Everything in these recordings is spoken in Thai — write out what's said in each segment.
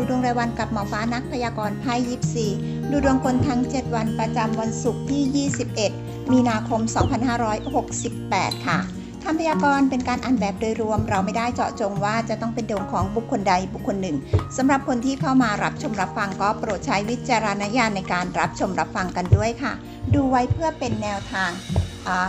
ดูดวงรายวันกับหมอฟ้านักพยากรณ์ไพ่ยิปซีดูดวงคนทั้ง 7 วันประจำวันศุกร์ที่ 21 มีนาคม 2568 ค่ะคำพยากรณ์เป็นการอ่านแบบโดยรวม เราไม่ได้เจาะจงว่าจะต้องเป็นดวงของบุคคลใดบุคคลหนึ่งสำหรับคนที่เข้ามารับชมรับฟังก็โปรดใช้วิจารณญาณในการรับชมรับฟังกันด้วยค่ะ ดูไว้เพื่อเป็นแนวทาง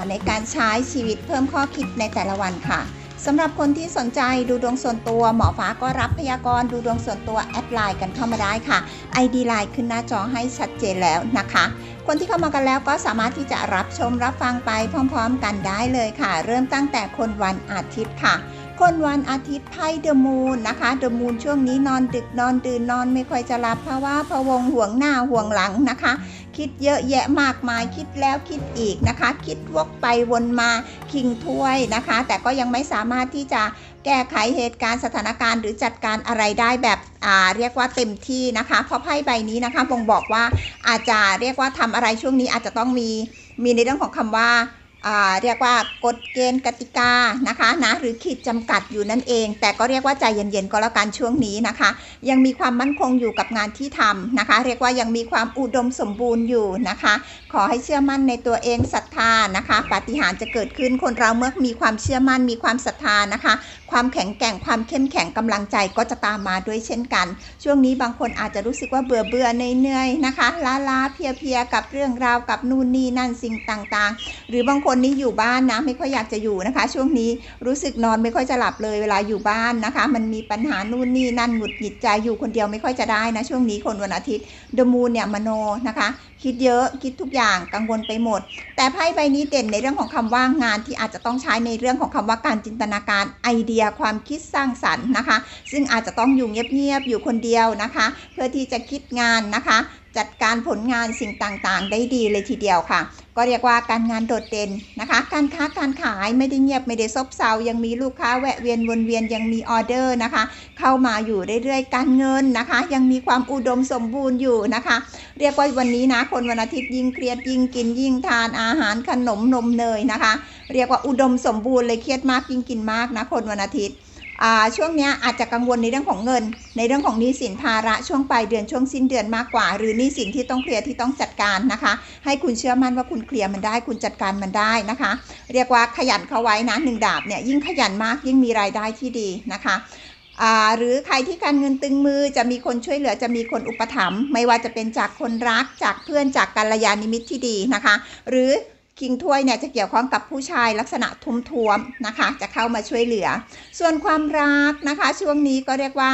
ในการใช้ชีวิตเพิ่มข้อคิดในแต่ละวันค่ะ สำหรับคนที่สนใจดูดวงส่วนตัวหมอฟ้าก็รับพยากรณ์ดูดวงส่วนตัวแอดไลน์กันเข้ามาได้ค่ะ ID ไลน์ขึ้นหน้าจอให้ชัดเจนแล้วนะคะ คนที่เข้ามากันแล้วก็สามารถที่จะรับชมรับฟังไปพร้อม ๆ กันได้เลยค่ะ เริ่มตั้งแต่คนวันอาทิตย์ค่ะ คนวันอาทิตย์ไพ่เดอะมูนนะคะเดอะมูนช่วงนี้นอนดึกนอนตื่นนอนไม่ค่อยจะหลับเพราะว่าพะวงห่วงหน้าห่วงหลังนะคะ คิดเยอะแยะมากมายคิดแล้วคิดอีกนะคะ คิดวกไปวนมาคิงถ้วยนะคะ แต่ก็ยังไม่สามารถที่จะแก้ไขเหตุการณ์สถานการณ์หรือจัดการอะไรได้แบบอ่าเรียกว่าเต็มที่นะคะ เพราะไพ่ใบนี้นะคะบ่งบอกว่าอาจจะเรียกว่าทำอะไรช่วงนี้อาจจะต้องมีมีในเรื่องของคำว่าอ่า เรียกว่ากฎเกณฑ์กติกานะคะนะหรือขีดจำกัดอยู่นั่นเอง แต่ก็เรียกว่าใจเย็นๆก็แล้วกันช่วงนี้นะคะ ยังมีความมั่นคงอยู่กับงานที่ทำนะคะ เรียกว่ายังมีความอุดมสมบูรณ์อยู่นะคะ ขอให้เชื่อมั่นในตัวเองศรัทธานะคะปาฏิหาริย์จะเกิดขึ้นคนเราเมื่อมีความเชื่อมั่นมีความศรัทธานะคะ ความแข็งแกร่งความเข้มแข็งกำลังใจก็จะตามมาด้วยเช่นกัน ช่วงนี้บางคนอาจจะรู้สึกว่าเบื่อเบื่อเหนื่อยๆนะคะล้าล้าๆเพียกับเรื่องราวกับนู่นนี่นั่นสิ่งต่างๆ หรือบางคนนี่อยู่บ้านนะไม่ค่อยอยากจะอยู่นะคะ ช่วงนี้รู้สึกนอนไม่ค่อยจะหลับเลยเวลาอยู่บ้านนะคะ มันมีปัญหานู่นนี่นั่นหงุดหงิดใจอยู่คนเดียวไม่ค่อยจะได้นะช่วงนี้คนวันอาทิตย์เดมูนเนี่ยมโนนะคะ คิดเยอะคิดทุกอย่างกังวลไปหมด แต่ไพ่ใบนี้เด่นในเรื่องของคำว่างานที่อาจจะต้องใช้ในเรื่องของคำว่าการจินตนาการไอเดียความคิดสร้างสรรค์นะคะ ซึ่งอาจจะต้องอยู่เงียบๆอยู่คนเดียวนะคะ เพื่อที่จะคิดงานนะคะ จัดการผลงานสิ่งต่างๆ ได้ดีเลยทีเดียวค่ะ ก็เรียกว่าการงานโดดเด่นนะคะ การค้าการขายไม่ได้เงียบไม่ได้ซบเซายังมีลูกค้าแวะเวียนวนเวียนยังมีออเดอร์นะคะ เข้ามาอยู่เรื่อยๆ การเงินนะคะ ยังมีความอุดมสมบูรณ์อยู่นะคะ เรียกว่าวันนี้นะ คนวันอาทิตย์ยิ่งเครียดยิ่งกินยิ่งทานอาหารขนมนมเนยนะคะ เรียกว่าอุดมสมบูรณ์เลยเครียดมากยิ่งกินมากนะคนวันอาทิตย์ ช่วงนี้อาจจะกังวลในเรื่องของเงิน ในเรื่องของหนี้สินภาระช่วงปลายเดือนช่วงสิ้นเดือนมากกว่า หรือหนี้สินที่ต้องเคลียร์ที่ต้องจัดการนะคะ ให้คุณเชื่อมั่นว่าคุณเคลียร์มันได้ คุณจัดการมันได้นะคะ เรียกว่าขยันเข้าไว้นะหนึ่งดาบเนี่ยยิ่งขยันมากยิ่งมีรายได้ที่ดีนะคะหรือใครที่การเงินตึงมือจะมีคนช่วยเหลือจะมีคนอุปถัมภ์ไม่ว่าจะเป็นจากคนรักจากเพื่อนจากกัลยาณมิตรที่ดีนะคะ หรือ คิงถ้วยเนี่ยจะเกี่ยวข้องกับผู้ชายลักษณะทุ้มๆนะคะ จะเข้ามาช่วยเหลือ ส่วนความรักนะคะ ช่วงนี้ก็เรียกว่า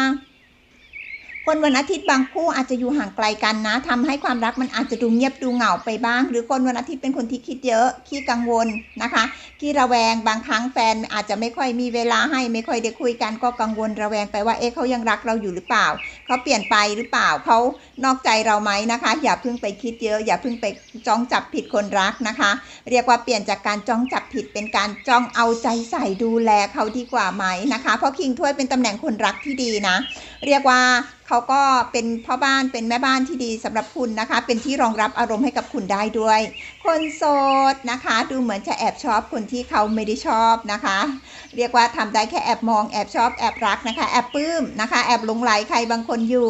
คนวันอาทิตย์บางคู่อาจจะอยู่ห่างไกลกันนะทำให้ความรักมันอาจจะดูเงียบดูเหงาไปบ้าง หรือคนวันอาทิตย์เป็นคนที่คิดเยอะขี้กังวลนะคะขี้ระแวงบางครั้งแฟนอาจจะไม่ค่อยมีเวลาให้ไม่ค่อยได้คุยกันก็กังวลระแวงไปว่าเอ๊ะเขายังรักเราอยู่หรือเปล่าเขาเปลี่ยนไปหรือเปล่าเขานอกใจเราไหมนะคะ อย่าเพิ่งไปคิดเยอะ อย่าเพิ่งไปจ้องจับผิดคนรักนะคะ เรียกว่าเปลี่ยนจากการจ้องจับผิดเป็นการจ้องเอาใจใส่ดูแลเขาดีกว่าไหมนะคะ เพราะคิงถ้วยเป็นตำแหน่งคนรักที่ดีนะ เรียกว่า เขาก็เป็นพ่อบ้านเป็นแม่บ้านที่ดีสำหรับคุณนะคะ เป็นที่รองรับอารมณ์ให้กับคุณได้ด้วย คนโสดนะคะ ดูเหมือนจะแอบชอบคนที่เขาไม่ได้ชอบนะคะ เรียกว่าทำได้แค่แอบมองแอบชอบแอบรักนะคะ แอบปลื้มนะคะ แอบหลงไหลใครบางคนอยู่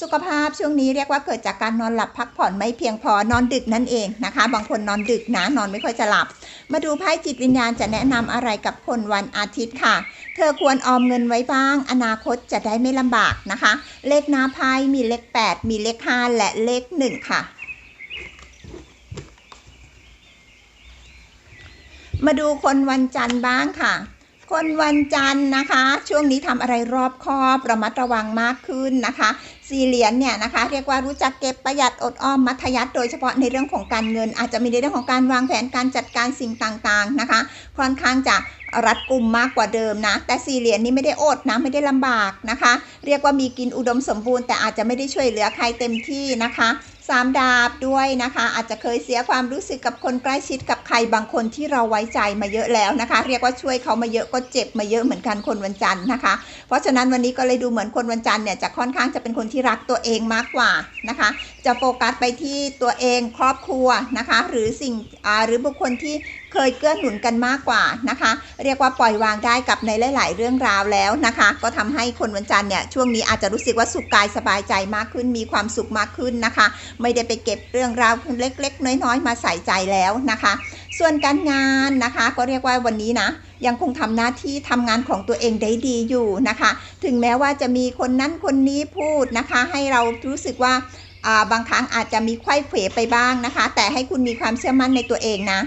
สุขภาพช่วงนี้เรียกว่าเกิดจากการนอนหลับพักผ่อนไม่เพียงพอนอนดึกนั่นเองนะคะ บางคนนอนดึกนะนอนไม่ค่อยจะหลับ มาดูไพ่จิตวิญญาณจะแนะนำอะไรกับคนวันอาทิตย์ค่ะ เธอควรออมเงินไว้บ้าง อนาคตจะได้ไม่ลำบากนะคะ เลขหน้าไพ่มีเลข 8 มีเลข 5 และเลข 1 ค่ะ มาดูคนวันจันทร์บ้างค่ะ คนวันจันทร์นะคะ ช่วงนี้ทำอะไรรอบคอบระมัดระวังมากขึ้นนะคะ สี่เหรียญเนี่ยนะคะ เรียกว่ารู้จักเก็บประหยัดอดออมมัธยัติโดยเฉพาะในเรื่องของการเงิน อาจจะมีในเรื่องของการวางแผนการจัดการสิ่งต่างๆนะคะ ค่อนข้างจะรัดกุมมากกว่าเดิมนะ แต่สี่เหรียญนี้ไม่ได้อดนะไม่ได้ลำบากนะคะ เรียกว่ามีกินอุดมสมบูรณ์แต่อาจจะไม่ได้ช่วยเหลือใครเต็มที่นะคะ สามดาบด้วยนะคะ อาจจะเคยเสียความรู้สึกกับคนใกล้ชิดกับใครบางคนที่เราไว้ใจมาเยอะแล้วนะคะ เรียกว่าช่วยเขามาเยอะก็เจ็บมาเยอะเหมือนกันคนวันจันทร์นะคะ เพราะฉะนั้นวันนี้ก็เลยดูเหมือนคนวันจันทร์เนี่ยจะค่อนข้างจะเป็นคนที่รักตัวเองมากกว่านะคะ จะโฟกัสไปที่ตัวเองครอบครัวนะคะ หรือสิ่งอ่าหรือบุคคลที่ เคยเกื้อหนุนกันมากกว่านะคะ เรียกว่าปล่อยวางได้กับในหลาย ๆ เรื่องราวแล้วนะคะ ก็ทำให้คนวันจันทร์เนี่ยช่วงนี้อาจจะรู้สึกว่าสุขกายสบายใจมากขึ้น มีความสุขมากขึ้นนะคะ ไม่ได้ไปเก็บเรื่องราวเล็ก ๆ น้อย ๆ มาใส่ใจแล้วนะคะ ส่วนการงานนะคะ ก็เรียกว่าวันนี้นะยังคงทำหน้าที่ทำงานของตัวเองได้ดีอยู่นะคะ ถึงแม้ว่าจะมีคนนั้นคนนี้พูดนะคะ ให้เรารู้สึกว่าบางครั้งอาจจะมีไข้เขวไปบ้างนะคะ แต่ให้คุณมีความเชื่อมั่นในตัวเองนะ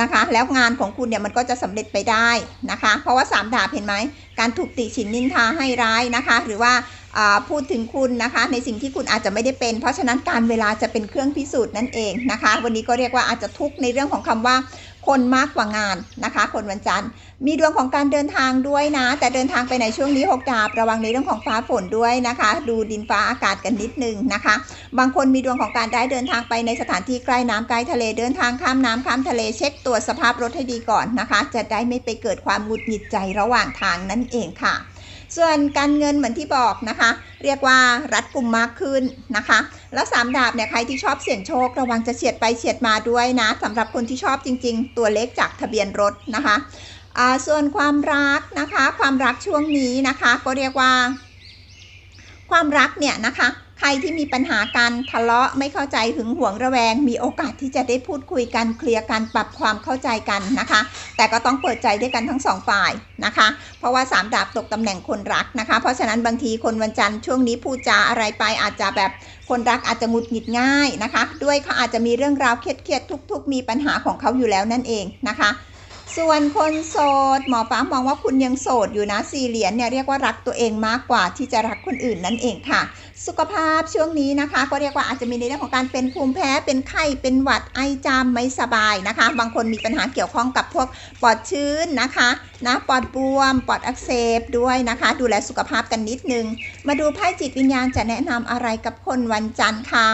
นะคะ แล้วงานของคุณเนี่ยมันก็จะสำเร็จไปได้นะคะ เพราะว่าสามดาบเห็นไหมการถูกติฉินนินทาให้ร้ายนะคะ หรือว่า พูดถึงคุณนะคะ ในสิ่งที่คุณอาจจะไม่ได้เป็น เพราะฉะนั้นการเวลาจะเป็นเครื่องพิสูจน์นั่นเองนะคะ วันนี้ก็เรียกว่าอาจจะทุกข์ในเรื่องของคำว่าคนมากกว่างานนะคะ คนวันจันทร์ มีดวงของการเดินทางด้วยนะ แต่เดินทางไปในช่วงนี้หกดาบระวังในเรื่องของฟ้าฝนด้วยนะคะ ดูดินฟ้าอากาศกันนิดนึงนะคะ บางคนมีดวงของการได้เดินทางไปในสถานที่ใกล้น้ำใกล้ทะเลเดินทางข้ามน้ำข้ามทะเลเช็คตรวจสภาพรถให้ดีก่อนนะคะ จะได้ไม่ไปเกิดความหงุดหงิดใจระหว่างทางนั่นเองค่ะ ส่วนการเงินเหมือนที่บอกนะคะ เรียกว่ารัดกลุ่มมากขึ้นนะคะ แล้วสามดาบเนี่ยใครที่ชอบเสี่ยงโชค ระวังจะเฉียดไปเฉียดมาด้วยนะสำหรับคนที่ชอบจริง ๆ ตัวเลขจากทะเบียนรถนะคะอ่าส่วนความรักนะคะ ความรักช่วงนี้นะคะ ก็เรียกว่า ความรักเนี่ยนะคะ ใครที่มีปัญหากันทะเลาะไม่เข้าใจหึงหวงระแวง มีโอกาสที่จะได้พูดคุยกันเคลียร์กันปรับความเข้าใจกันนะคะ แต่ก็ต้องเปิดใจด้วยกันทั้งสองฝ่ายนะคะ เพราะว่าสามดาบตกตำแหน่งคนรักนะคะ เพราะฉะนั้นบางทีคนวันจันทร์ช่วงนี้พูดจาอะไรไปอาจจะแบบคนรักอาจจะหงุดหงิดง่ายนะคะ ด้วยเขาอาจจะมีเรื่องราวเครียดๆทุก ๆ มีปัญหาของเขาอยู่แล้วนั่นเองนะคะ ส่วนคนโสด หมอฟ้ามองว่าคุณยังโสดอยู่นะสี่เหรียญเนี่ยเรียกว่ารักตัวเองมากกว่าที่จะรักคนอื่นนั่นเองค่ะ สุขภาพช่วงนี้นะคะ ก็เรียกว่าอาจจะมีในเรื่องของการเป็นภูมิแพ้เป็นไข้เป็นหวัดไอจามไม่สบายนะคะ บางคนมีปัญหาเกี่ยวข้องกับพวกปอดชื้นนะคะนะปอดบวม ปอดอักเสบด้วยนะคะ ดูแลสุขภาพกันนิดนึง มาดูไพ่จิตวิญญาณจะแนะนำอะไรกับคนวันจันทร์ค่ะ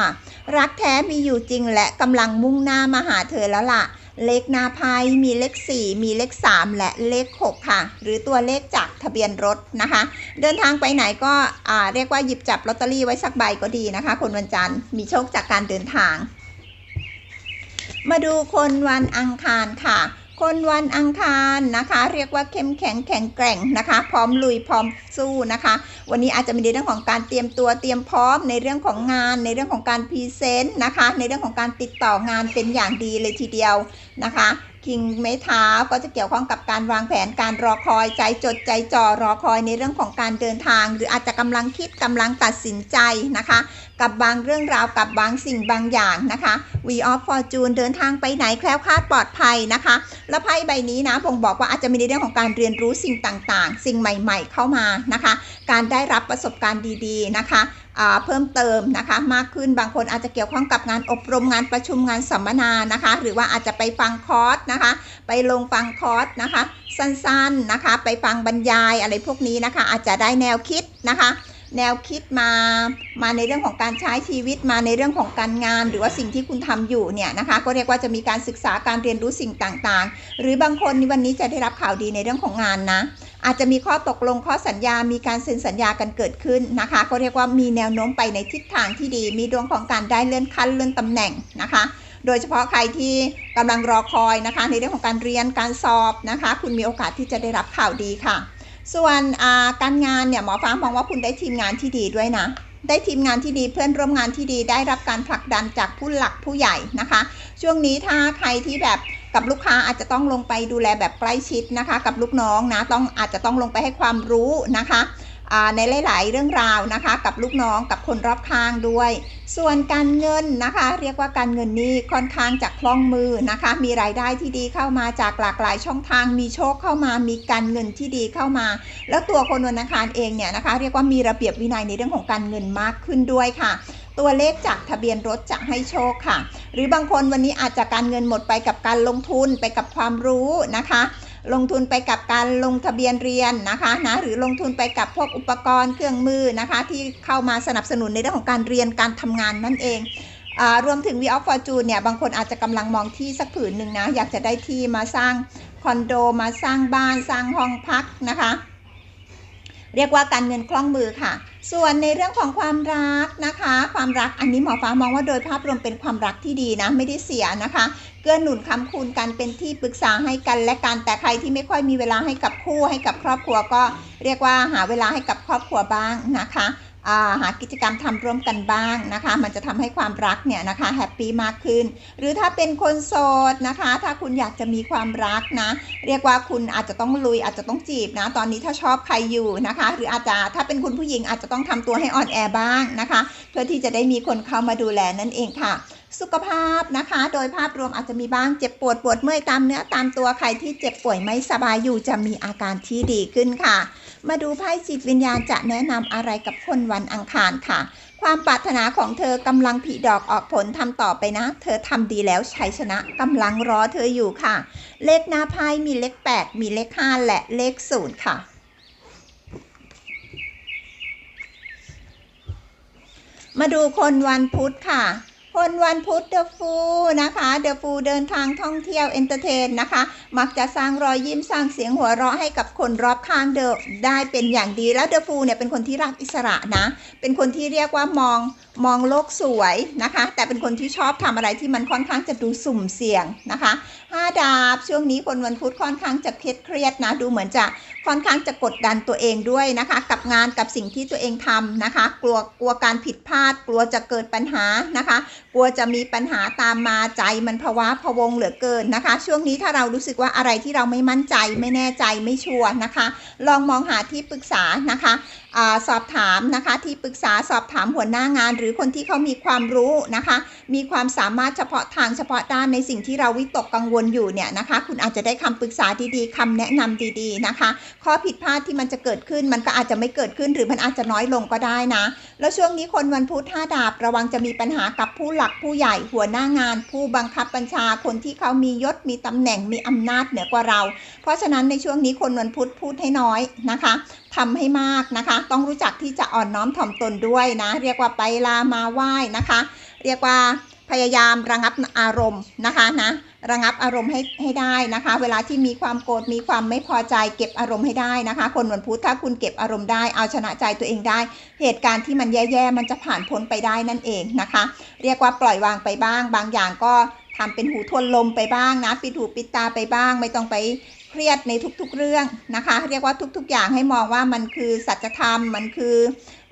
รักแท้มีอยู่จริงและกำลังมุ่งหน้ามาหาเธอแล้วล่ะ เลขหนาไพ่มีเลข 4 มีเลข 3 และเลข 6 ค่ะ หรือตัวเลขจากทะเบียนรถนะคะ เดินทางไปไหนก็เรียกว่าหยิบจับลอตเตอรี่ไว้สักใบก็ดีนะคะ คนวันจันทร์มีโชคจากการเดินทาง มาดูคนวันอังคารค่ะ คนวันอังคารนะคะ เรียกว่าเข้มแข็งแข็งแกร่งนะคะ พร้อมลุยพร้อมสู้นะคะ วันนี้อาจจะมีในเรื่องของการเตรียมตัวเตรียมพร้อมในเรื่องของงาน ในเรื่องของการพรีเซนต์นะคะ ในเรื่องของการติดต่องานเป็นอย่างดีเลยทีเดียวนะคะคิงไม้เท้าก็จะเกี่ยวข้องกับการวางแผนการรอคอยใจจดใจจ่อรอคอยในเรื่องของการเดินทาง หรืออาจจะกำลังคิดกำลังตัดสินใจนะคะ กับบางเรื่องราวกับบางสิ่งบางอย่างนะคะ We of Fortune เดินทางไปไหนแคล้วคลาดปลอดภัยนะคะ แล้วไพ่ใบนี้นะบ่งบอกว่าอาจจะมีในเรื่องของการเรียนรู้สิ่งต่างๆ สิ่งใหม่ ๆ เข้ามานะคะ การได้รับประสบการณ์ดีๆนะคะเพิ่มเติมนะคะมากขึ้นบางคนอาจจะเกี่ยวข้องกับงานอบรมงานประชุมงานสัมมนานะคะ หรือว่าอาจจะไปฟังคอร์สนะคะ ไปลงฟังคอร์สนะคะ สั้นๆนะคะ ไปฟังบรรยายอะไรพวกนี้นะคะ อาจจะได้แนวคิดนะคะ แนวคิดมามาในเรื่องของการใช้ชีวิตมาในเรื่องของการงาน หรือว่าสิ่งที่คุณทำอยู่เนี่ยนะคะ ก็เรียกว่าจะมีการศึกษาการเรียนรู้สิ่งต่างๆ หรือบางคนวันนี้จะได้รับข่าวดีในเรื่องของงานนะ อาจจะมีข้อตกลงข้อสัญญา มีการเซ็นสัญญากันเกิดขึ้นนะคะ ก็เรียกว่ามีแนวโน้มไปในทิศทางที่ดี มีดวงของการได้เลื่อนขั้นเลื่อนตำแหน่งนะคะโดยเฉพาะใครที่กำลังรอคอยนะคะ ในเรื่องของการเรียนการสอบนะคะ คุณมีโอกาสที่จะได้รับข่าวดีค่ะ ส่วนการงานเนี่ยหมอฟ้ามองว่าคุณได้ทีมงานที่ดีด้วยนะ ได้ทีมงานที่ดีเพื่อนร่วมงานที่ดีได้รับการผลักดันจากผู้หลักผู้ใหญ่นะคะ ช่วงนี้ถ้าใครที่แบบกับลูกค้าอาจจะต้องลงไปดูแลแบบใกล้ชิดนะคะ กับลูกน้องนะต้องอาจจะต้องลงไปให้ความรู้นะคะ ในหลายๆ เรื่องราวนะคะ กับลูกน้องกับคนรอบข้างด้วย ส่วนการเงินนะคะ เรียกว่าการเงินนี่ค่อนข้างจะคล่องมือนะคะ มีรายได้ที่ดีเข้ามาจากหลากหลายช่องทาง มีโชคเข้ามา มีการเงินที่ดีเข้ามา แล้วตัวคนวันอังคารเองเนี่ยนะคะ เรียกว่ามีระเบียบวินัยในเรื่องของการเงินมากขึ้นด้วยค่ะตัวเลขจากทะเบียนรถจะให้โชคค่ะ หรือบางคนวันนี้อาจจะการเงินหมดไปกับการลงทุนไปกับความรู้นะคะ ลงทุนไปกับการลงทะเบียนเรียนนะคะนะหรือลงทุนไปกับพวกอุปกรณ์เครื่องมือนะคะ ที่เข้ามาสนับสนุนในเรื่องของการเรียนการทำงานนั่นเองอรวมถึง V of Fortune เนี่ยบางคนอาจจะกำลังมองที่สักผืนหนึ่งนะ อยากจะได้ที่มาสร้างคอนโดมาสร้างบ้านสร้างห้องพักนะคะ เรียกว่าการเงินคล่องมือค่ะ ส่วนในเรื่องของความรักนะคะ ความรักอันนี้หมอฟ้ามองว่าโดยภาพรวมเป็นความรักที่ดีนะไม่ได้เสียนะคะ เกื้อหนุนคำคูณกันเป็นที่ปรึกษาให้กันและกันแต่ใครที่ไม่ค่อยมีเวลาให้กับคู่ให้กับครอบครัวก็ เรียกว่าหาเวลาให้กับครอบครัวบ้างนะคะ หากิจกรรมทำร่วมกันบ้างนะคะ มันจะทำให้ความรักเนี่ยนะคะแฮปปี้มากขึ้น หรือถ้าเป็นคนโสดนะคะ ถ้าคุณอยากจะมีความรักนะ เรียกว่าคุณอาจจะต้องลุยอาจจะต้องจีบนะ ตอนนี้ถ้าชอบใครอยู่นะคะ หรืออาจจะถ้าเป็นคุณผู้หญิงอาจจะต้องทำตัวให้อ่อนแอบ้างนะคะ เพื่อที่จะได้มีคนเข้ามาดูแลนั่นเองค่ะ สุขภาพนะคะ โดยภาพรวมอาจจะมีบ้างเจ็บปวดปวดเมื่อยตามเนื้อตามตัวใครที่เจ็บป่วยไม่สบายอยู่จะมีอาการที่ดีขึ้นค่ะ มาดูไพ่จิตวิญญาณจะแนะนำอะไรกับคนวันอังคารค่ะ ความปรารถนาของเธอกำลังผลิดอกออกผลทำต่อไปนะ เธอทำดีแล้วชัยชนะกำลังรอเธออยู่ค่ะ เลขหน้าไพ่มีเลข 8 มีเลข 5 และเลข 0 ค่ะมาดูคนวันพุธค่ะ คนวันพุธเดอะฟูนะคะเดอะฟูเดินทางท่องเที่ยวเอนเตอร์เทนนะคะ มักจะสร้างรอยยิ้มสร้างเสียงหัวเราะให้กับคนรอบข้างเดอะได้เป็นอย่างดีแล้วเดอะฟูเนี่ยเป็นคนที่รักอิสระนะ เป็นคนที่เรียกว่ามองมองโลกสวยนะคะ แต่เป็นคนที่ชอบทำอะไรที่มันค่อนข้างจะดูสุ่มเสี่ยงนะคะห้าดาบช่วงนี้คนวันพุธค่อนข้างจะเครียดเครียดนะดูเหมือนจะ ค่อนข้างจะกดดันตัวเองด้วยนะคะ กับงานกับสิ่งที่ตัวเองทำนะคะ กลัวกลัวการผิดพลาด กลัวจะเกิดปัญหานะคะ กลัวจะมีปัญหาตามมาใจมันภาวะพะวงเหลือเกินนะคะ ช่วงนี้ถ้าเรารู้สึกว่าอะไรที่เราไม่มั่นใจไม่แน่ใจไม่ชัวร์นะคะ ลองมองหาที่ปรึกษานะคะอสอบถามนะคะที่ปรึกษาสอบถามหัวหน้างาน หรือคนที่เขามีความรู้นะคะ มีความสามารถเฉพาะทางเฉพาะด้านในสิ่งที่เราวิตกกังวลอยู่เนี่ยนะคะ คุณอาจจะได้คำปรึกษาดีๆคำแนะนำดีๆนะคะข้อผิดพลาดที่มันจะเกิดขึ้นมันก็อาจจะไม่เกิดขึ้นหรือมันอาจจะน้อยลงก็ได้นะ แล้วช่วงนี้คนวันพุธห้าดาบระวังจะมีปัญหากับผู้หลักผู้ใหญ่หัวหน้างาน ผู้บังคับบัญชาคนที่เขามียศมีตำแหน่งมีอำนาจเหนือกว่าเรา เพราะฉะนั้นในช่วงนี้คนวันพุธพูดให้น้อยนะคะทำให้มากนะคะ ต้องรู้จักที่จะอ่อนน้อมถ่อมตนด้วยนะ เรียกว่าไปลามาไหว้นะคะ เรียกว่าพยายามระงับอารมณ์นะคะนะ ระงับอารมณ์ให้ให้ได้นะคะ เวลาที่มีความโกรธมีความไม่พอใจ เก็บอารมณ์ให้ได้นะคะ คนวันพุธถ้าคุณเก็บอารมณ์ได้เอาชนะใจตัวเองได้ เหตุการณ์ที่มันแย่ๆมันจะผ่านพ้นไปได้นั่นเองนะคะ เรียกว่าปล่อยวางไปบ้าง บางอย่างก็ทำเป็นหูทวนลมไปบ้างนะปิดหูปิดตาไปบ้าง ไม่ต้องไปเครียดในทุกๆเรื่องนะคะ เรียกว่าทุกๆอย่างให้มองว่ามันคือสัจธรรมมันคือ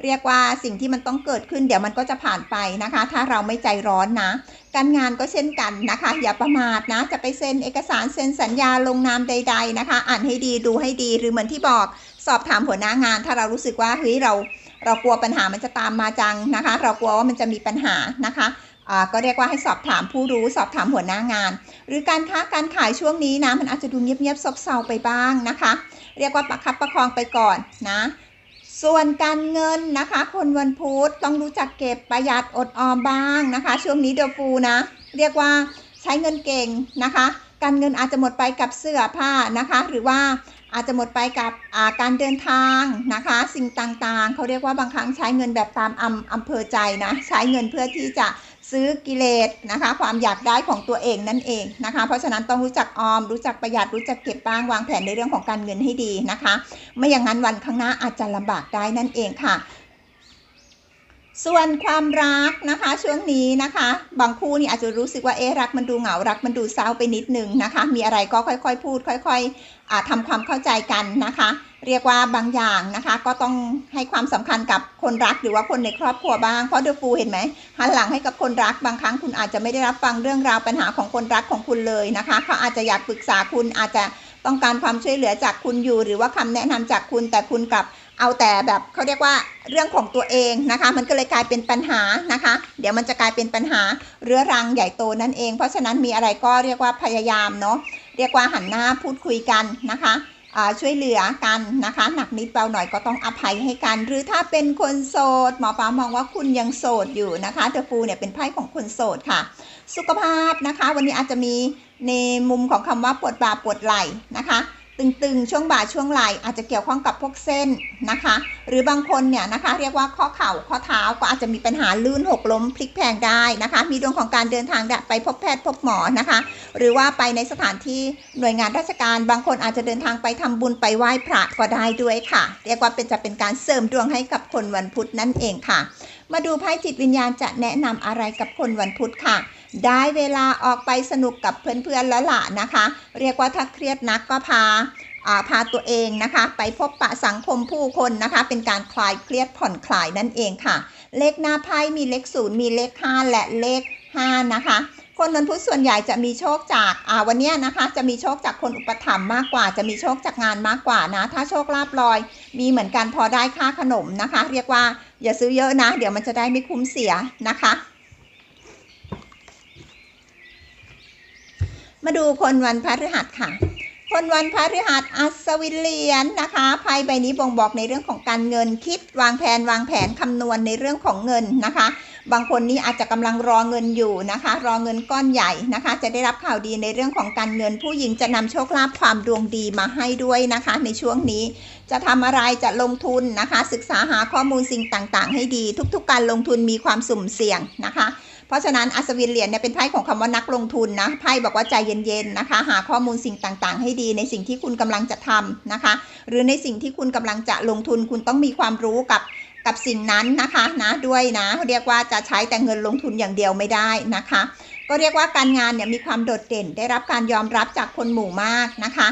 เรียกว่าสิ่งที่มันต้องเกิดขึ้น เดี๋ยวมันก็จะผ่านไปนะคะ ถ้าเราไม่ใจร้อนนะ การงานก็เช่นกันนะคะ อย่าประมาทนะ จะไปเซ็นเอกสารเซ็นสัญญาลงนามใด ๆนะคะ อ่านให้ดีดูให้ดีหรือเหมือนที่บอกสอบถามหัวหน้างาน ถ้าเรารู้สึกว่าเฮ้ยเราเรากลัวปัญหามันจะตามมาจังนะคะ เรากลัวว่ามันจะมีปัญหานะคะก็เรียกว่าให้สอบถามผู้รู้สอบถามหัวหน้างาน หรือการค้าการขายช่วงนี้นะมันอาจจะดูเงียบๆซบเซาไปบ้างนะคะ เรียกว่าประคับประคองไปก่อนนะ ส่วนการเงินนะคะ คนวันพุธต้องรู้จักเก็บประหยัดอดออมบ้างนะคะ ช่วงนี้เดอฟูนะ เรียกว่าใช้เงินเก่งนะคะ การเงินอาจจะหมดไปกับเสื้อผ้านะคะ หรือว่าอาจจะหมดไปกับาการเดินทางนะคะ สิ่งต่างๆ เขาเรียกว่าบางครั้งใช้เงินแบบตามอำอำเภอใจนะ ใช้เงินเพื่อที่จะ ซื้อกิเลสนะคะ ความอยากได้ของตัวเองนั่นเองนะคะ เพราะฉะนั้นต้องรู้จักออม รู้จักประหยัดรู้จักเก็บบ้างวางแผนในเรื่องของการเงินให้ดีนะคะ ไม่อย่างนั้นวันข้างหน้าอาจจะลำบากได้นั่นเองค่ะส่วนความรักนะคะช่วงนี้นะคะ บางคู่นี่อาจจะรู้สึกว่าเอ๊ะรักมันดูเหงารักมันดูเศร้าไปนิดนึงนะคะ มีอะไรก็ค่อยๆ พูด ค่อยๆอ่าทำความเข้าใจกันนะคะ เรียกว่าบางอย่างนะคะ ก็ต้องให้ความสำคัญกับคนรักหรือว่าคนในครอบครัวบ้างเพราะเดอะฟูเห็นไหมหันหลังให้กับคนรักบางครั้งคุณอาจจะไม่ได้รับฟังเรื่องราวปัญหาของคนรักของคุณเลยนะคะเขาอาจจะอยากปรึกษาคุณอาจจะต้องการความช่วยเหลือจากคุณอยู่ หรือว่าคำแนะนำจากคุณแต่คุณกลับเอาแต่แบบเขาเรียกว่าเรื่องของตัวเองนะคะ มันก็เลยกลายเป็นปัญหานะคะ เดี๋ยวมันจะกลายเป็นปัญหาเรื้อรังใหญ่โตนั่นเอง เพราะฉะนั้นมีอะไรก็เรียกว่าพยายามเนาะเรียกว่าหันหน้าพูดคุยกันนะคะ ช่วยเหลือกันนะคะ หนักนิดเบาหน่อยก็ต้องอภัยให้กัน หรือถ้าเป็นคนโสดหมอฟ้ามองว่าคุณยังโสดอยู่นะคะเดอะฟูเนี่ยเป็นไพ่ของคนโสดค่ะ สุขภาพนะคะ วันนี้อาจจะมีในมุมของคำว่าปวดบ่าปวดไหล่นะคะ ตึงๆ ช่วงบ่าช่วงไหล่อาจจะเกี่ยวข้องกับพวกเส้นนะคะ หรือบางคนเนี่ยนะคะ เรียกว่าข้อเข่าข้อเท้าก็อาจจะมีปัญหาลื่นหกล้มพลิกแพงได้นะคะ มีดวงของการเดินทางไปพบแพทย์พบหมอนะคะ หรือว่าไปในสถานที่หน่วยงานราชการ บางคนอาจจะเดินทางไปทำบุญไปไหว้พระก็ได้ด้วยค่ะ เรียกว่าเป็นจะเป็นการเสริมดวงให้กับคนวันพุธนั่นเองค่ะ มาดูไพ่จิตวิญญาณจะแนะนำอะไรกับคนวันพุธค่ะ ได้เวลาออกไปสนุกกับเพื่อนๆแล้วล่ะนะคะ เรียกว่าถ้าเครียดนักก็พาอ่าพาตัวเองนะคะ ไปพบปะสังคมผู้คนนะคะ เป็นการคลายเครียดผ่อนคลายนั่นเองค่ะ เลขหน้าไพ่มีเลขศูนย์มีเลข5และเลข5นะคะ คนวันพุธส่วนใหญ่จะมีโชคจากอ่าวันนี้นะคะ จะมีโชคจากคนอุปถัมภ์มากกว่า จะมีโชคจากงานมากกว่านะ ถ้าโชคลาภลอย มีเหมือนกันพอได้ค่าขนมนะคะ เรียกว่าอย่าซื้อเยอะนะ เดี๋ยวมันจะได้ไม่คุ้มเสียนะคะ มาดูคนวันพฤหัสค่ะคนวันพฤหัสอัศวินเหรียญนะคะไพ่ใบนี้บ่งบอกในเรื่องของการเงินคิดวางแผนวางแผนคำนวณในเรื่องของเงินนะคะ บางคนนี้อาจจะกำลังรอเงินอยู่นะคะ รอเงินก้อนใหญ่นะคะ จะได้รับข่าวดีในเรื่องของการเงิน ผู้หญิงจะนำโชคลาภความดวงดีมาให้ด้วยนะคะ ในช่วงนี้จะทำอะไรจะลงทุนนะคะ ศึกษาหาข้อมูลสิ่งต่างๆ ให้ดี ทุกๆการลงทุนมีความสุ่มเสี่ยงนะคะ เพราะฉะนั้นอัศวินเหรียญเนี่ยเป็นไพ่ของคำว่านักลงทุนนะไพ่บอกว่าใจเย็นๆนะคะ หาข้อมูลสิ่งต่างๆ ให้ดีในสิ่งที่คุณกำลังจะทำนะคะ หรือในสิ่งที่คุณกำลังจะลงทุนคุณต้องมีความรู้กับกับสิ่งนั้นนะคะนะด้วยนะเรียกว่าจะใช้แต่เงินลงทุนอย่างเดียวไม่ได้นะคะ ก็เรียกว่าการงานเนี่ยมีความโดดเด่น ได้รับการยอมรับจากคนหมู่มากนะคะ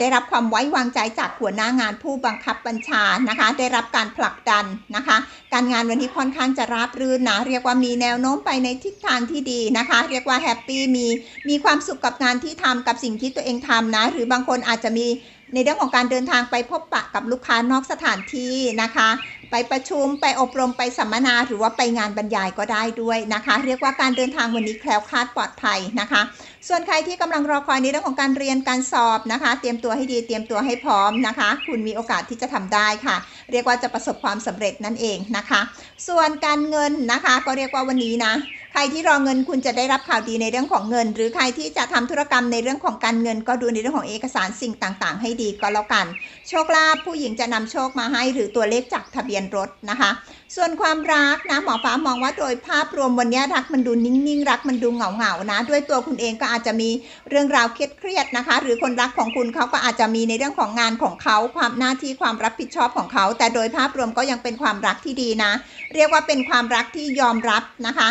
ได้รับความไว้วางใจจากหัวหน้างานผู้บังคับบัญชานะคะ ได้รับการผลักดันนะคะ การงานวันนี้ค่อนข้างจะราบรื่นนะเรียกว่ามีแนวโน้มไปในทิศทางที่ดีนะคะ เรียกว่าแฮปปี้มีมีความสุขกับงานที่ทำกับสิ่งที่ตัวเองทำนะ หรือบางคนอาจจะมี ในเรื่องของการเดินทางไปพบปะกับลูกค้านอกสถานที่นะคะ ไปประชุมไปอบรมไปสัมมนาหรือว่าไปงานบรรยายก็ได้ด้วยนะคะ เรียกว่าการเดินทางวันนี้แคล้วคลาดปลอดภัยนะคะ ส่วนใครที่กำลังรอคอยในเรื่องของการเรียนการสอบนะคะ เตรียมตัวให้ดีเตรียมตัวให้พร้อมนะคะ คุณมีโอกาสที่จะทำได้ค่ะ เรียกว่าจะประสบความสำเร็จนั่นเองนะคะ ส่วนการเงินนะคะก็เรียกว่าวันนี้นะ ใครที่รอเงินคุณจะได้รับข่าวดีในเรื่องของเงิน หรือใครที่จะทำธุรกรรมในเรื่องของการเงิน ก็ดูในเรื่องของเอกสารสิ่งต่างๆ ให้ดีก็แล้วกัน โชคลาภผู้หญิงจะนำโชคมาให้ หรือตัวเลขจากทะเบียนรถนะคะ ส่วนความรักนะหมอฟ้ามองว่าโดยภาพรวมวันนี้รักมันดูนิ่งๆ รักมันดูเหงาๆนะ ด้วยตัวคุณเองก็อาจจะมีเรื่องราวเครียดๆนะคะ หรือคนรักของคุณเขาก็อาจจะมีในเรื่องของงานของเขาความหน้าที่ความรับผิดชอบของเขา แต่โดยภาพรวมก็ยังเป็นความรักที่ดีนะ เรียกว่าเป็นความรักที่ยอมรับนะคะ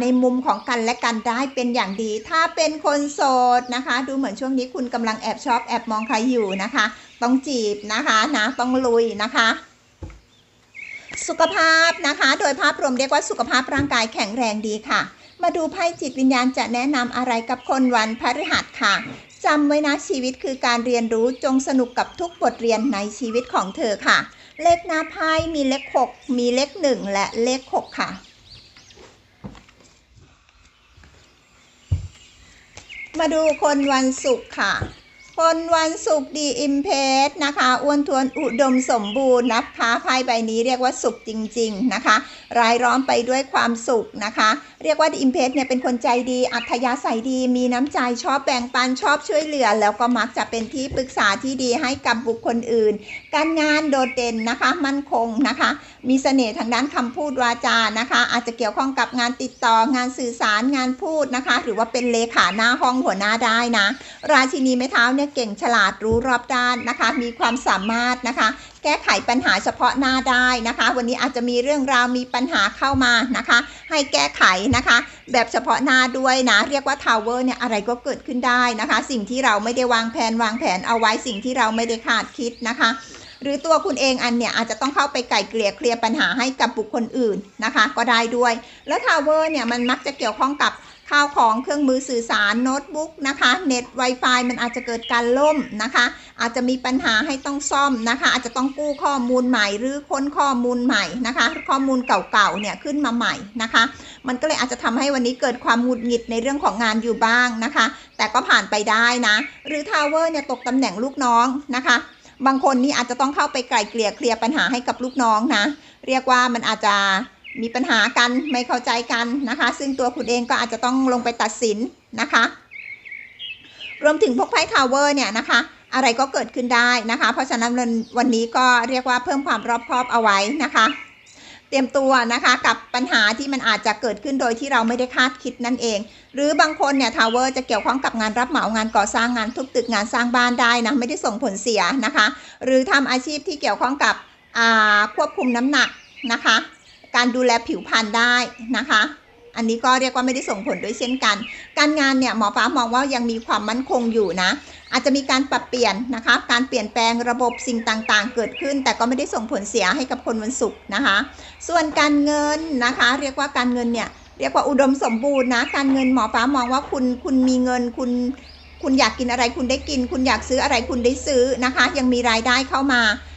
ในมุมของกันและกันได้เป็นอย่างดี ถ้าเป็นคนโสดนะคะ ดูเหมือนช่วงนี้คุณกำลังแอบชอบแอบมองใครอยู่นะคะ ต้องจีบนะคะนะต้องลุยนะคะสุขภาพนะคะ โดยภาพรวมเรียกว่าสุขภาพร่างกายแข็งแรงดีค่ะ มาดูไพ่จิตวิญญาณจะแนะนำอะไรกับคนวันพฤหัสค่ะจำไว้นะชีวิตคือการเรียนรู้จงสนุกกับทุกบทเรียนในชีวิตของเธอค่ะ เลขหน้าไพ่มีเลข 6 มีเลข 1 และเลข 6 ค่ะ มาดูคนวันศุกร์ค่ะ คนวันศุกร์ดีอิมเพสนะคะอ้วนทวนอุดมสมบูรณ์นะคะไพ่ใบนี้เรียกว่าสุขจริง ๆนะคะ รายล้อมไปด้วยความสุขนะคะ เรียกว่าดีอิมเพสเนี่ยเป็นคนใจดี อัธยาศัยดี มีน้ำใจชอบแบ่งปันชอบช่วยเหลือ แล้วก็มักจะเป็นที่ปรึกษาที่ดีให้กับบุคคลอื่น การงานโดดเด่นนะคะ มั่นคงนะคะ มีเสน่ห์ทางด้านคำพูดวาจานะคะ อาจจะเกี่ยวข้องกับงานติดต่องานสื่อสารงานพูดนะคะ หรือว่าเป็นเลขาหน้าห้องหัวหน้าได้นะ ราชินีไม้เท้าเนี่ยเก่งฉลาดรู้รอบด้านนะคะ มีความสามารถนะคะ แก้ไขปัญหาเฉพาะหน้าได้นะคะ วันนี้อาจจะมีเรื่องราวมีปัญหาเข้ามานะคะ ให้แก้ไขนะคะ แบบเฉพาะหน้าด้วยนะ เรียกว่าทาวเวอร์เนี่ยอะไรก็เกิดขึ้นได้นะคะ สิ่งที่เราไม่ได้วางแผนวางแผนเอาไว้สิ่งที่เราไม่ได้คาดคิดนะคะ หรือตัวคุณเองอันเนี่ยอาจจะต้องเข้าไปไกล่เกลี่ยเคลียร์ปัญหาให้กับบุคคลอื่นนะคะ ก็ได้ด้วย แล้วทาวเวอร์เนี่ยมันมักจะเกี่ยวข้องกับข้าวของเครื่องมือสื่อสารโน้ตบุ๊กนะคะเน็ต Wi-Fi มันอาจจะเกิดการล่มนะคะ อาจจะมีปัญหาให้ต้องซ่อมนะคะ อาจจะต้องกู้ข้อมูลใหม่หรือค้นข้อมูลใหม่นะคะ ข้อมูลเก่าๆเนี่ยขึ้นมาใหม่นะคะ มันก็เลยอาจจะทำให้วันนี้เกิดความหงุดหงิดในเรื่องของงานอยู่บ้างนะคะ แต่ก็ผ่านไปได้นะ หรือทาวเวอร์เนี่ยตกตำแหน่งลูกน้องนะคะ บางคนนี่อาจจะต้องเข้าไปไกล่เกลี่ยเคลียร์ปัญหาให้กับลูกน้องนะ เรียกว่ามันอาจจะมีปัญหากันไม่เข้าใจกันนะคะ ซึ่งตัวคุณเองก็อาจจะต้องลงไปตัดสินนะคะ รวมถึงพวกไพ่ทาวเวอร์เนี่ยนะคะ อะไรก็เกิดขึ้นได้นะคะ เพราะฉะนั้นวันนี้ก็เรียกว่าเพิ่มความรอบคอบเอาไว้นะคะ รียมตัวนะคะกับปัญหาที่มันอาจจะเกิดขึ้นโดยที่เราไม่ได้คาดคิดนั่นเอง หรือบางคนเนี่ยทาวเวอร์จะเกี่ยวข้องกับงานรับเหมางานก่อสร้างงานทุบตึกงานสร้างบ้านได้นะไม่ได้ส่งผลเสียนะคะ หรือทำอาชีพที่เกี่ยวข้องกับควบคุมน้ำหนักนะคะ การดูแลผิวพรรณได้นะคะอันนี้ก็เรียกว่าไม่ได้ส่งผลด้วยเช่นกัน การงานเนี่ยหมอฟ้ามองว่ายังมีความมั่นคงอยู่นะ อาจจะมีการปรับเปลี่ยนนะคะ การเปลี่ยนแปลงระบบสิ่งต่างๆ เกิดขึ้น แต่ก็ไม่ได้ส่งผลเสียให้กับคนวันศุกร์นะคะ ส่วนการเงินนะคะ เรียกว่าการเงินเนี่ยเรียกว่าอุดมสมบูรณ์นะ การเงินหมอฟ้ามองว่าคุณคุณมีเงินคุณคุณอยากกินอะไรคุณได้กิน คุณอยากซื้ออะไรคุณได้ซื้อนะคะ ยังมีรายได้เข้ามาอ่า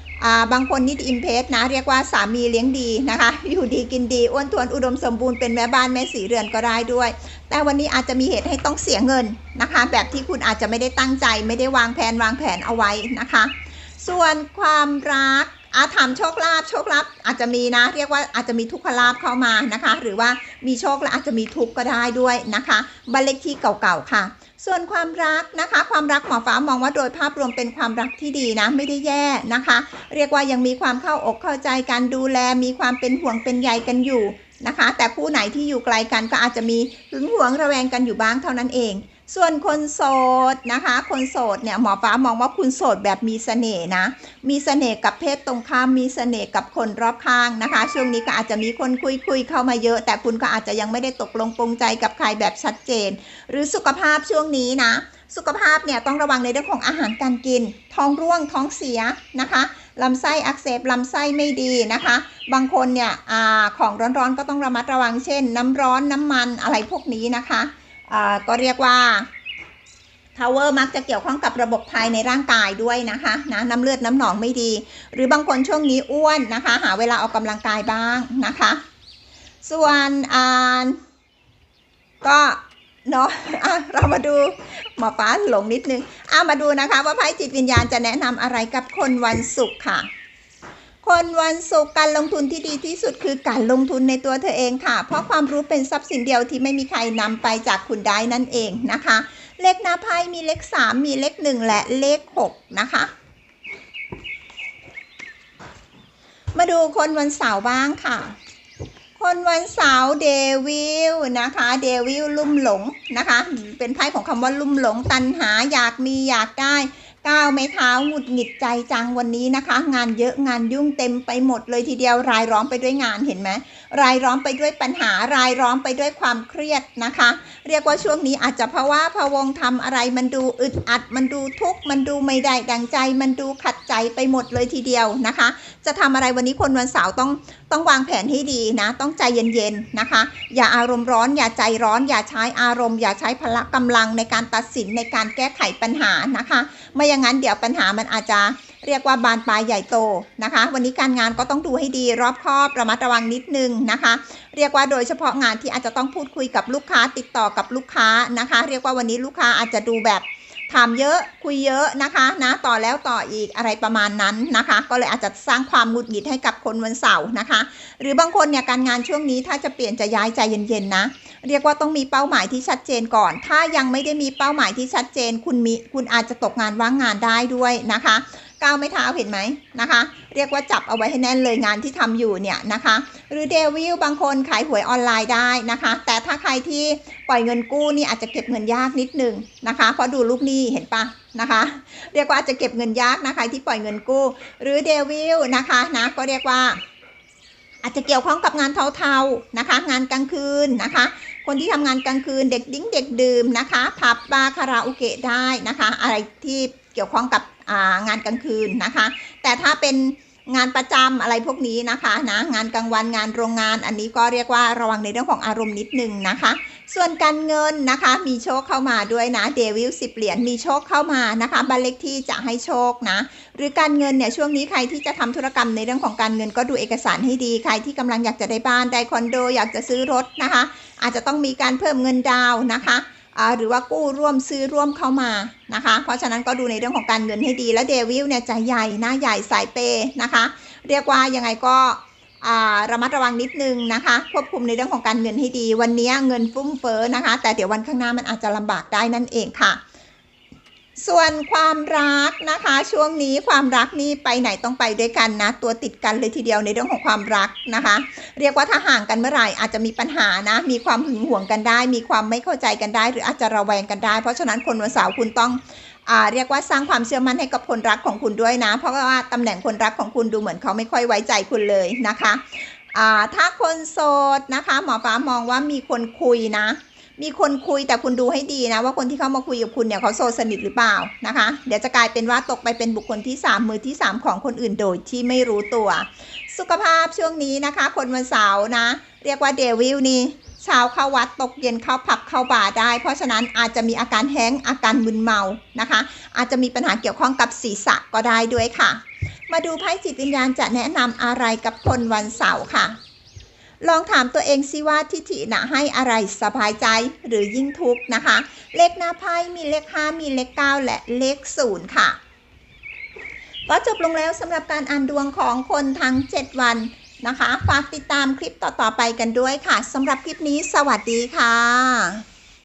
บางคนนิดอิมเพสนะ เรียกว่าสามีเลี้ยงดีนะคะ อยู่ดีกินดี อ้วนท้วนอุดมสมบูรณ์เป็นแม่บ้านแม่สีเรือนก็ได้ด้วย แต่วันนี้อาจจะมีเหตุให้ต้องเสียเงินนะคะ แบบที่คุณอาจจะไม่ได้ตั้งใจ ไม่ได้วางแผนวางแผนเอาไว้นะคะ ส่วนความรักอาถามโชคลาภโชคลาภอาจจะมีนะ เรียกว่าอาจจะมีทุกขลาภเข้ามานะคะ หรือว่ามีโชคและอาจจะมีทุกข์ก็ได้ด้วยนะคะบ้านเลขที่เก่าๆค่ะ ส่วนความรักนะคะ ความรักหมอฟ้ามองว่าโดยภาพรวมเป็นความรักที่ดีนะไม่ได้แย่นะคะ เรียกว่ายังมีความเข้าอกเข้าใจการดูแลมีความเป็นห่วงเป็นใยกันอยู่นะคะ แต่คู่ไหนที่อยู่ไกลกันก็อาจจะมีหึงหวงระแวงกันอยู่บ้างเท่านั้นเอง ส่วนคนโสดนะคะ คนโสดเนี่ยหมอฟ้ามองว่าคุณโสดแบบมีเสน่ห์นะ มีเสน่ห์กับเพศตรงข้าม มีเสน่ห์กับคนรอบข้างนะคะ ช่วงนี้ก็อาจจะมีคนคุยคุยๆเข้ามาเยอะ แต่คุณก็อาจจะยังไม่ได้ตกลงปรงใจกับใครแบบชัดเจน หรือสุขภาพช่วงนี้นะ สุขภาพเนี่ยต้องระวังในเรื่องของอาหารการกิน ท้องร่วงท้องเสียนะคะลำไส้อักเสบลำไส้ไม่ดีนะคะ บางคนเนี่ยอของร้อนๆก็ต้องระมัดระวังเช่น น้ำร้อนน้ำมันอะไรพวกนี้นะคะ ก็เรียกว่าทาวเวอร์มักจะเกี่ยวข้องกับระบบภายในร่างกายด้วยนะคะนะน้ำเลือดน้ำหนองไม่ดี หรือบางคนช่วงนี้อ้วนนะคะ หาเวลาออกกำลังกายบ้างนะคะ ส่วนอ่าก็เนาะะเรามาดูหมอฟ้าหลงนิดนึงอะมาดูนะคะ ว่าไพ่จิตวิญญาณจะแนะนำอะไรกับคนวันศุกร์ค่ะ คนวันศุกร์การลงทุนที่ดีที่สุดคือการลงทุนในตัวเธอเองค่ะ เพราะความรู้เป็นทรัพย์สินเดียวที่ไม่มีใครนำไปจากคุณได้นั่นเองนะคะ เลขหน้าไพ่มีเลข 3 มีเลข 1 และเลข 6 นะคะ มาดูคนวันเสาร์บ้างค่ะ คนวันเสาร์เดวิลนะคะเดวิลลุ่มหลงนะคะ เป็นไพ่ของคำว่าลุ่มหลงตันหาอยากมีอยากได้ ก้าวไม่เท้าหงุดหงิดใจจังวันนี้นะคะ งานเยอะงานยุ่งเต็มไปหมดเลยทีเดียวรายล้อมไปด้วยงานเห็นไหมรายล้อมไปด้วยปัญหารายล้อมไปด้วยความเครียดนะคะ เรียกว่าช่วงนี้อาจจะเพราะว่าพะวงทำอะไรมันดูอึดอัด มันดูทุกข์มันดูไม่ได้ดังใจ มันดูขัดใจไปหมดเลยทีเดียวนะคะ จะทำอะไรวันนี้คนวันเสาร์ต้องต้องวางแผนให้ดีนะ ต้องใจเย็นๆนะคะ อย่าอารมณ์ร้อน อย่าใจร้อน อย่าใช้อารมณ์ อย่าใช้พละกำลังในการตัดสินในการแก้ไขปัญหานะคะ ไม่อย่างนั้นเดี๋ยวปัญหามันอาจจะ เรียกว่าบานปลายใหญ่โตนะคะ วันนี้การงานก็ต้องดูให้ดีรอบคอบระมัดระวังนิดนึงนะคะ เรียกว่าโดยเฉพาะงานที่อาจจะต้องพูดคุยกับลูกค้าติดต่อกับลูกค้านะคะ เรียกว่าวันนี้ลูกค้าอาจจะดูแบบถามเยอะคุยเยอะนะคะนะต่อแล้วต่ออีกอะไรประมาณนั้นนะคะ ก็เลยอาจจะสร้างความหงุดหงิดให้กับคนวันเสาร์นะคะ หรือบางคนเนี่ยการงานช่วงนี้ถ้าจะเปลี่ยนจะย้ายใจเย็นๆนะ เรียกว่าต้องมีเป้าหมายที่ชัดเจนก่อน ถ้ายังไม่ได้มีเป้าหมายที่ชัดเจน คุณมีคุณอาจจะตกงานว่างงานได้ด้วยนะคะ ก้าวไม่เท้าเห็นไหมนะคะ เรียกว่าจับเอาไว้ให้แน่นเลยงานที่ทำอยู่เนี่ยนะคะ หรือเดวิลบางคนขายหวยออนไลน์ได้นะคะ แต่ถ้าใครที่ปล่อยเงินกู้นี่อาจจะเก็บเงินยากนิดนึงนะคะเพราะดูลูกหนี้เห็นปะนะคะ เรียกว่าอาจจะเก็บเงินยากนะคะที่ปล่อยเงินกู้ หรือเดวิลนะคะนะก็เรียกว่าอาจจะเกี่ยวข้องกับงานเทาๆนะคะ งานกลางคืนนะคะ คนที่ทำงานกลางคืนเด็กดิ้งเด็กดื่มนะคะผับบาร์คาราโอเกะได้นะคะ อะไรที่เกี่ยวข้องกับ งานกลางคืนนะคะ แต่ถ้าเป็นงานประจำอะไรพวกนี้นะคะนะงานกลางวันงานโรงงาน อันนี้ก็เรียกว่าระวังในเรื่องของอารมณ์นิดนึงนะคะ ส่วนการเงินนะคะมีโชคเข้ามาด้วยนะเดวิลสิบเหรียญมีโชคเข้ามานะคะบัลเล็กที่จะให้โชคนะ หรือการเงินเนี่ยช่วงนี้ใครที่จะทำธุรกรรมในเรื่องของการเงินก็ดูเอกสารให้ดี ใครที่กำลังอยากจะได้บ้านได้คอนโด อยากจะซื้อรถนะคะ อาจจะต้องมีการเพิ่มเงินดาวนะคะ หรือว่ากู้ร่วมซื้อร่วมเข้ามานะคะ เพราะฉะนั้นก็ดูในเรื่องของการเงินให้ดี และเดวิลเนี่ยใจใหญ่หน้าใหญ่สายเปย์นะคะ เรียกว่ายังไงก็ระมัดระวังนิดนึงนะคะ ควบคุมในเรื่องของการเงินให้ดี วันนี้เงินฟุ่มเฟ้อนะคะ แต่เดี๋ยววันข้างหน้ามันอาจจะลำบากได้นั่นเองค่ะ ส่วนความรักนะคะ ช่วงนี้ความรักนี่ไปไหนต้องไปด้วยกันนะ ตัวติดกันเลยทีเดียวในเรื่องของความรักนะคะ เรียกว่าถ้าห่างกันเมื่อไหร่อาจจะมีปัญหานะ มีความหึงหวงกันได้ มีความไม่เข้าใจกันได้ หรืออาจจะระแวงกันได้ เพราะฉะนั้นคนวันเสาร์คุณต้องอ่าเรียกว่าสร้างความเชื่อมั่นให้กับคนรักของคุณด้วยนะ เพราะว่าตำแหน่งคนรักของคุณดูเหมือนเขาไม่ค่อยไว้ใจคุณเลยนะคะอ่าถ้าคนโสดนะคะ หมอฟ้ามองว่ามีคนคุยนะ มีคนคุยแต่คุณดูให้ดีนะ ว่าคนที่เข้ามาคุยกับคุณเนี่ยเขาโสดสนิทหรือเปล่านะคะ เดี๋ยวจะกลายเป็นว่าตกไปเป็นบุคคลที่ 3 มือที่ 3 ของคนอื่นโดยที่ไม่รู้ตัว สุขภาพช่วงนี้นะคะ คนวันเสาร์นะ เรียกว่าเดวิลนี่เช้าเข้าวัดตกเย็นเข้าผับเข้าบาร์ได้ เพราะฉะนั้นอาจจะมีอาการแห้งอาการมึนเมานะคะ อาจจะมีปัญหาเกี่ยวข้องกับศีรษะก็ได้ด้วยค่ะ มาดูไพ่จิตวิญญาณจะแนะนำอะไรกับคนวันเสาร์ค่ะ ลองถามตัวเองสิว่าทิฏฐินะให้อะไรสบายใจหรือยิ่งทุกข์นะคะ เลขหน้าไพ่มีเลข 5 มีเลข 9 และเลข 0 ค่ะ ก็จบลงแล้วสำหรับการอ่านดวงของคนทั้ง 7 วันนะคะ ฝากติดตามคลิปต่อๆไปกันด้วยค่ะสำหรับคลิปนี้สวัสดีค่ะ